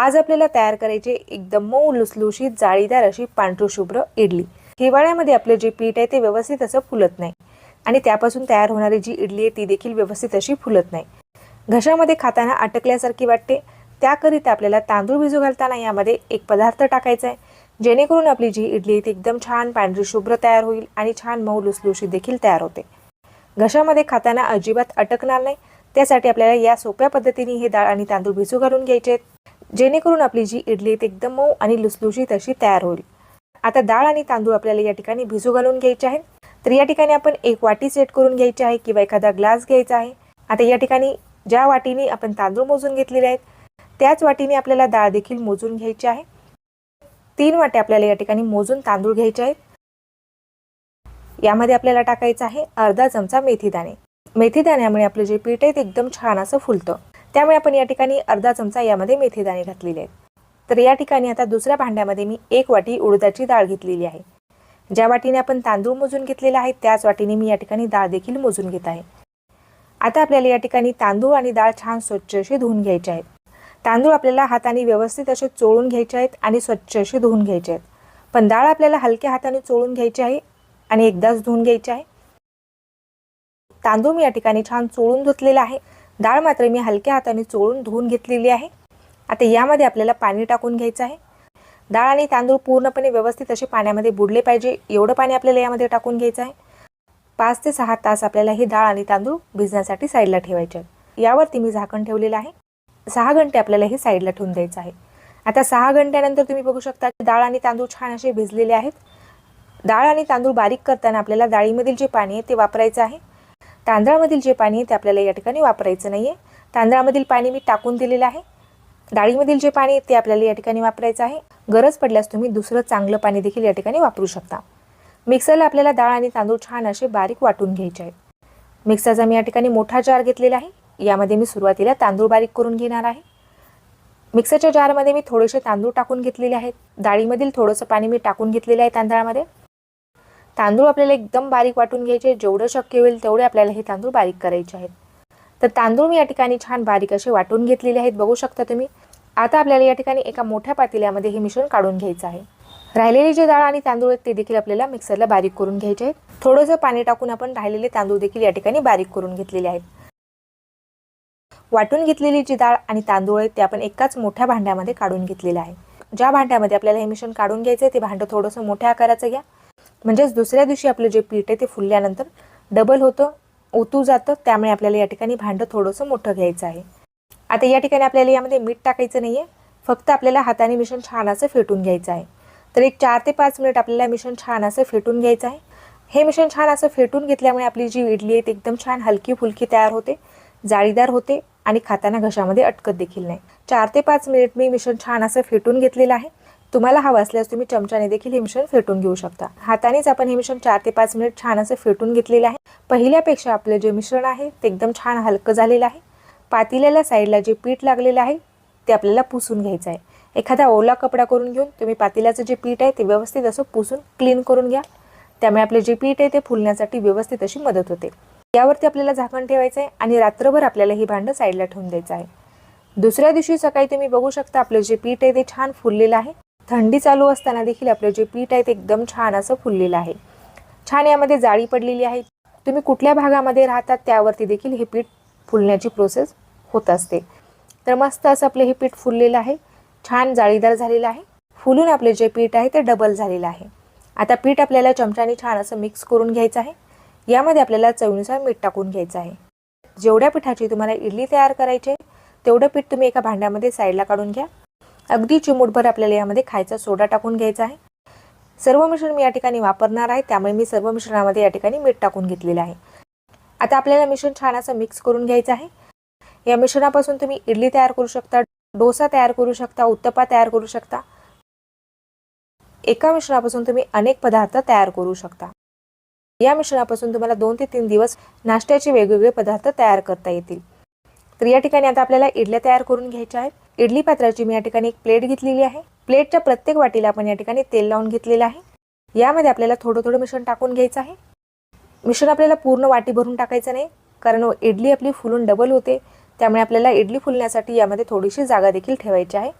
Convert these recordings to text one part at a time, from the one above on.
आज आपल्याला तयार करायचे एकदम मऊ लुसलुशीत जाळीदार अशी पांढरू शुभ्र इडली. हिवाळ्यामध्ये आपलं जे पीठ आहे ते व्यवस्थित असं फुलत नाही. आणि त्यापासून तयार होणारी जी इडली आहे ती देखील व्यवस्थित अशी फुलत नाही. घशामध्ये खाताना अटकल्यासारखी वाटते. त्याकरिता आपल्याला तांदूळ भिजू घालताना यामध्ये एक पदार्थ टाकायचा आहे. जेणेकरून आपली जी इडली आहे ती एकदम छान पांढरी शुभ्र तयार होईल आणि छान मऊ लुसलुशी देखील तयार होते. घशामध्ये खाताना अजिबात अटकणार नाही. त्यासाठी आपल्याला या सोप्या पद्धतीने हे डाळ आणि तांदूळ भिजू घालून घ्यायचे आहेत. जेणेकरून आपली जी इडली आहे ती एकदम मऊ आणि लुसलुशीत अशी तयार होईल. आता डाळ आणि तांदूळ आपल्याला या ठिकाणी भिजू घालून घ्यायचे आहेत. तर या ठिकाणी आपण एक वाटी सेट करून घ्यायची आहे किंवा एखादा ग्लास घ्यायचा आहे. आता या ठिकाणी ज्या वाटीने आपण तांदूळ मोजून घेतलेले आहेत त्याच वाटीने आपल्याला डाळ देखील मोजून घ्यायची आहे. तीन वाटे आपल्याला या ठिकाणी मोजून तांदूळ घ्यायचे आहेत. यामध्ये आपल्याला टाकायचं आहे अर्धा चमचा मेथीदाणे. मेथीदाण्यामुळे आपलं जे पीठ आहे ते एकदम छान असं फुलतं. त्यामुळे आपण या ठिकाणी अर्धा चमचा यामध्ये मेथी दाणे घातलेले आहेत. तर या ठिकाणी आता दुसऱ्या भांड्यामध्ये मी एक वाटी उडदाची डाळ घेतलेली आहे. ज्या वाटीने आपण तांदूळ मोजून घेतलेला आहे त्याच वाटीने मी या ठिकाणी डाळ देखील मोजून घेत आहे. आता आपल्याला या ठिकाणी तांदूळ आणि डाळ छान स्वच्छ अशी धुवून घ्यायचे आहेत. तांदूळ आपल्याला हाताने व्यवस्थित असे चोळून घ्यायचे आहेत आणि स्वच्छ असे धुवून घ्यायचे आहेत. पण डाळ आपल्याला हलक्या हाताने चोळून घ्यायची आहे आणि एकदाच धुवून घ्यायची आहे. तांदूळ मी या ठिकाणी छान चोळून धुतलेला आहे. डाळ मात्र मी हलक्या हाताने चोळून धुवून घेतलेली आहे. आता यामध्ये आपल्याला पाणी टाकून घ्यायचं आहे. डाळ आणि तांदूळ पूर्णपणे व्यवस्थित असे पाण्यामध्ये बुडले पाहिजे. एवढं पाणी आपल्याला यामध्ये टाकून घ्यायचं आहे. पाच ते सहा तास आपल्याला ही डाळ आणि तांदूळ भिजण्यासाठी साईडला ठेवायचे आहेत. यावरती मी झाकण ठेवलेलं आहे. सहा घंटे आपल्याला हे साईडला ठेवून द्यायचं आहे. आता सहा घंट्यानंतर तुम्ही बघू शकता की डाळ आणि तांदूळ छान असे भिजलेले आहेत. डाळ आणि तांदूळ बारीक करताना आपल्याला डाळीमधील जे पाणी आहे ते वापरायचं आहे. तांदळामधील जे पाणी आहे ते आपल्याला या ठिकाणी वापरायचं नाही आहे तांदळामधील पाणी मी टाकून दिलेलं आहे. डाळीमधील जे पाणी आहे ते आपल्याला या ठिकाणी वापरायचं आहे. गरज पडल्यास तुम्ही दुसरं चांगलं पाणी देखील या ठिकाणी वापरू शकता. मिक्सरला आपल्याला डाळ आणि तांदूळ छान असे बारीक वाटून घ्यायचे आहेत. मिक्सरचा मी या ठिकाणी मोठा जार घेतलेला आहे. यामध्ये मी सुरुवातीला तांदूळ बारीक करून घेणार आहे. मिक्सरच्या जारमध्ये मी थोडेसे तांदूळ टाकून घेतलेले आहेत. डाळीमधील थोडंसं पाणी मी टाकून घेतलेलं आहे तांदळामध्ये. तांदूळ आपल्याला एकदम बारीक वाटून घ्यायचे. जेवढं शक्य होईल तेवढे आपल्याला हे तांदूळ बारीक करायचे आहेत. तर तांदूळ मी या ठिकाणी छान बारीक असे वाटून घेतलेले आहेत. बघू शकता तुम्ही. आता आपल्याला या ठिकाणी एका मोठ्या पातेल्यामध्ये हे मिश्रण काढून घ्यायचं आहे. राहिलेली जे डाळ आणि तांदूळ आहेत ते देखील आपल्याला मिक्सरला बारीक करून घ्यायचे आहेत. थोडंसं पाणी टाकून आपण राहिलेले तांदूळ देखील या ठिकाणी बारीक करून घेतलेले आहेत. वाटून घेतलेली जी डाळ आणि तांदूळ आहेत ते आपण एकाच मोठ्या भांड्यामध्ये काढून घेतलेलं आहे. ज्या भांड्यामध्ये आपल्याला हे मिश्रण काढून घ्यायचं आहे ते भांडं थोडंसं मोठ्या आकाराचं घ्या. म्हणजेच दुसऱ्या दिवशी आपलं जे पीठ आहे ते फुलल्यानंतर डबल होतं ओतू जातं त्यामुळे आपल्याला या ठिकाणी भांडं थोडंसं मोठं घ्यायचं आहे. आता या ठिकाणी आपल्याला यामध्ये मीठ टाकायचं नाही आहे फक्त आपल्याला हाताने मिश्रण छान असं फेटून घ्यायचं आहे. तर एक चार ते पाच मिनिट आपल्याला मिश्रण छान असं फेटून घ्यायचं आहे. हे मिश्रण छान असं फेटून घेतल्यामुळे आपली जी इडली आहे ती एकदम छान हलकी फुलकी तयार होते जाळीदार होते आणि खाताना घशामध्ये अटकत देखील नाही. चार ते पाच मिनिट मी मिश्रण छान असं फेटून घेतलेलं आहे. तुम्हाला हवं असल्यास तुम्ही चमच्याने देखील हे मिश्रण फेटून घेऊ शकता. हातानेच आपण हे मिश्रण चार ते पाच मिनिट छान असं फेटून घेतलेलं आहे. पहिल्यापेक्षा आपलं जे मिश्रण आहे ते एकदम छान हलकं झालेलं आहे. पातेल्याला साईडला जे पीठ लागलेलं आहे ते आपल्याला पुसून घ्यायचं आहे. एखादा ओला कपडा करून घेऊन तुम्ही पातेल्याचं जे पीठ आहे ते व्यवस्थित असं पुसून क्लीन करून घ्या. त्यामुळे आपले जे पीठ आहे ते फुलण्यासाठी व्यवस्थित अशी मदत होते. यावरती आपल्याला झाकण ठेवायचं आहे आणि रात्रभर आपल्याला ही भांडं साईडला ठेवून द्यायचं आहे. दुसऱ्या दिवशी सकाळी तुम्ही बघू शकता आपलं जे पीठ आहे ते छान फुललेलं आहे. थंडी चालू असताना देखील आपलं जे पीठ आहे ते एकदम छान असं फुललेलं आहे. छान यामध्ये जाळी पडलेली आहे. तुम्ही कुठल्या भागामध्ये राहतात त्यावरती देखील हे पीठ फुलण्याची प्रोसेस होत असते. तर मस्त असं आपलं हे पीठ फुललेलं आहे. छान जाळीदार झालेलं आहे. फुलून आपले जे पीठ आहे ते डबल झालेलं आहे. आता पीठ आपल्याला चमच्याने छान असं मिक्स करून घ्यायचं आहे. यामध्ये आपल्याला चवीनुसार मीठ टाकून घ्यायचं आहे. जेवढ्या पिठाची तुम्हाला इडली तयार करायची आहे तेवढं पीठ तुम्ही एका भांड्यामध्ये साईडला काढून घ्या. अगदी चिमूटभर आपल्याला यामध्ये खायचा सोडा टाकून घ्यायचा आहे. सर्व मिश्रण मी या ठिकाणी वापरणार आहे. त्यामुळे मी सर्व मिश्रणामध्ये या ठिकाणी मीठ टाकून घेतलेलं आहे. आता आपल्याला मिश्रण छान असं मिक्स करून घ्यायचं आहे. या मिश्रणापासून तुम्ही इडली तयार करू शकता डोसा तयार करू शकता उत्तपा तयार करू शकता. एका मिश्रणापासून तुम्ही अनेक पदार्थ तयार करू शकता. या मिश्रणापासून तुम्हाला दोन ते तीन दिवस नाश्त्याचे वेगवेगळे पदार्थ तयार करता येतील. तर या ठिकाणी आता आपल्याला इडल्या तयार करून घ्यायच्या आहेत. इडली पात्राची मी या ठिकाणी एक प्लेट घेतलेली आहे. प्लेटच्या प्रत्येक वाटीला आपण या ठिकाणी तेल लावून घेतलेलं आहे. यामध्ये आपल्याला थोडं थोडं मिश्रण टाकून घ्यायचं आहे. मिश्रण आपल्याला पूर्ण वाटी भरून टाकायचं नाही कारण इडली आपली फुलून डबल होते. त्यामुळे आपल्याला इडली फुलण्यासाठी यामध्ये थोडीशी जागा देखील ठेवायची आहे.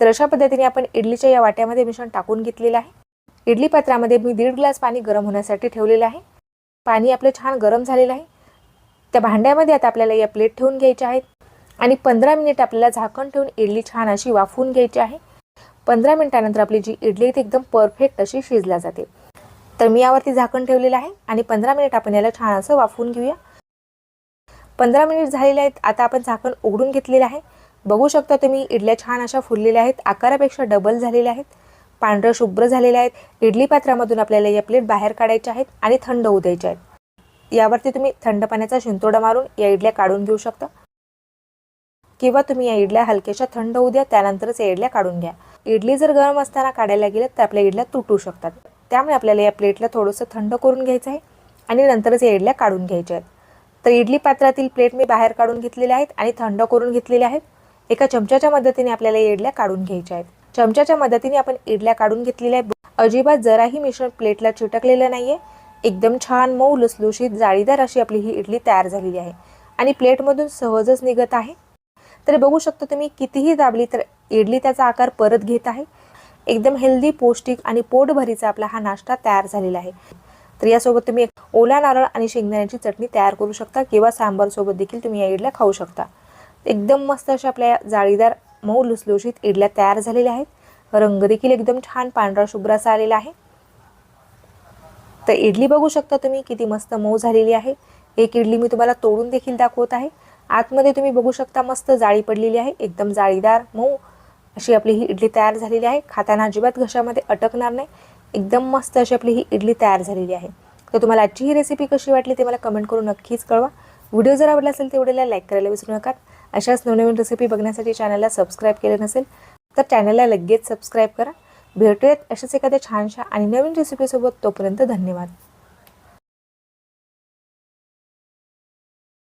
तर अशा पद्धतीने आपण इडलीच्या या वाट्यामध्ये मिश्रण टाकून घेतलेलं आहे. इडली पात्रामध्ये मी दीड ग्लास पाणी गरम होण्यासाठी ठेवलेलं आहे. पाणी आपलं छान गरम झालेलं आहे. त्या भांड्यामध्ये आता आपल्याला या प्लेट ठेवून घ्यायच्या आहेत. आणि पंधरा मिनिट आपल्याला झाकण ठेवून इडली छान अशी वाफवून घ्यायची आहे. पंधरा मिनिटानंतर आपली जी इडली आहे ती एकदम परफेक्ट अशी शिजल्या जाते. तर मी यावरती झाकण ठेवलेलं आहे आणि पंधरा मिनिट आपण याला छान असं वाफवून घेऊया. पंधरा मिनिट झालेले आहेत आता आपण झाकण उघडून घेतलेलं आहे. बघू शकता तुम्ही इडल्या छान अशा फुललेल्या आहेत आकारापेक्षा डबल झालेल्या आहेत. पांढरं शुभ्र झालेल्या आहेत इडली पात्रामधून आपल्याला या प्लेट बाहेर काढायच्या आहेत आणि थंड होऊ द्यायच्या आहेत. यावरती तुम्ही थंड पाण्याचा शिंतोडा मारून या इडल्या काढून घेऊ शकता. किंवा तुम्ही या इडल्या हलक्याशा थंड होऊ द्या त्यानंतरच या इडल्या काढून घ्या. इडली जर गरम असताना काढायला गेलं तर आपल्या इडल्या तुटू शकतात. त्यामुळे आपल्याला या प्लेटला थोडंसं थंड करून घ्यायचं आहे आणि नंतरच या इडल्या काढून घ्यायच्या आहेत. तर इडली पात्रातील प्लेट मी बाहेर काढून घेतलेल्या आहेत आणि थंड करून घेतलेल्या आहेत. एका चमच्याच्या मदतीने आपल्याला या इडल्या काढून घ्यायच्या आहेत. चमच्याच्या मदतीने आपण इडल्या काढून घेतलेल्या आहेत. अजिबात जराही मिश्रण प्लेटला चिटकलेलं नाही आहे एकदम छान मऊ लुसलुशीत जाळीदार अशी आपली ही इडली तयार झालेली आहे. आणि प्लेटमधून सहजच निघत आहे. तर बघू शकता तुम्ही कितीही दाबली तर इडली त्याचा आकार परत घेत आहे. एकदम हेल्दी पौष्टिक आणि पोटभरीचा आपला हा नाश्ता तयार झालेला आहे. तर यासोबत तुम्ही एक ओला नारळ आणि शेंगदाण्याची चटणी तयार करू शकता किंवा सांबारसोबत देखील तुम्ही या इडल्या खाऊ शकता. एकदम मस्त अशा आपल्या जाळीदार मऊ लुसलुशीत इडल्या तयार झालेल्या आहेत. रंग देखील एकदम छान पांढरा शुभ्र असा आलेला आहे. तर इडली बघू शकता तुम्ही किती मस्त मऊ झालेली आहे. एक इडली मी तुम्हाला तोडून देखील दाखवत आहे. आतमध्ये तुम्ही बघू शकता मस्त जाळी पडलेली आहे एकदम जाळीदार मऊ अशी आपली ही इडली तयार झालेली आहे. खाताना अजिबात घशामध्ये अटकणार नाही एकदम मस्त अशी आपली ही इडली तयार झालेली आहे. तर तुम्हाला आजची ही रेसिपी कशी वाटली ते मला कमेंट करून नक्कीच कळवा. व्हिडिओ जर आवडला असेल तेवढ्याला लाईक करायला विसरू नका. अशाच नवनवीन रेसिपी बघण्यासाठी चॅनलला सबस्क्राईब केलं नसेल तर चॅनलला लगेच सबस्क्राईब करा. भेटूयात अशाच एखाद्या छानशा आणि नवीन रेसिपीसोबत तोपर्यंत धन्यवाद.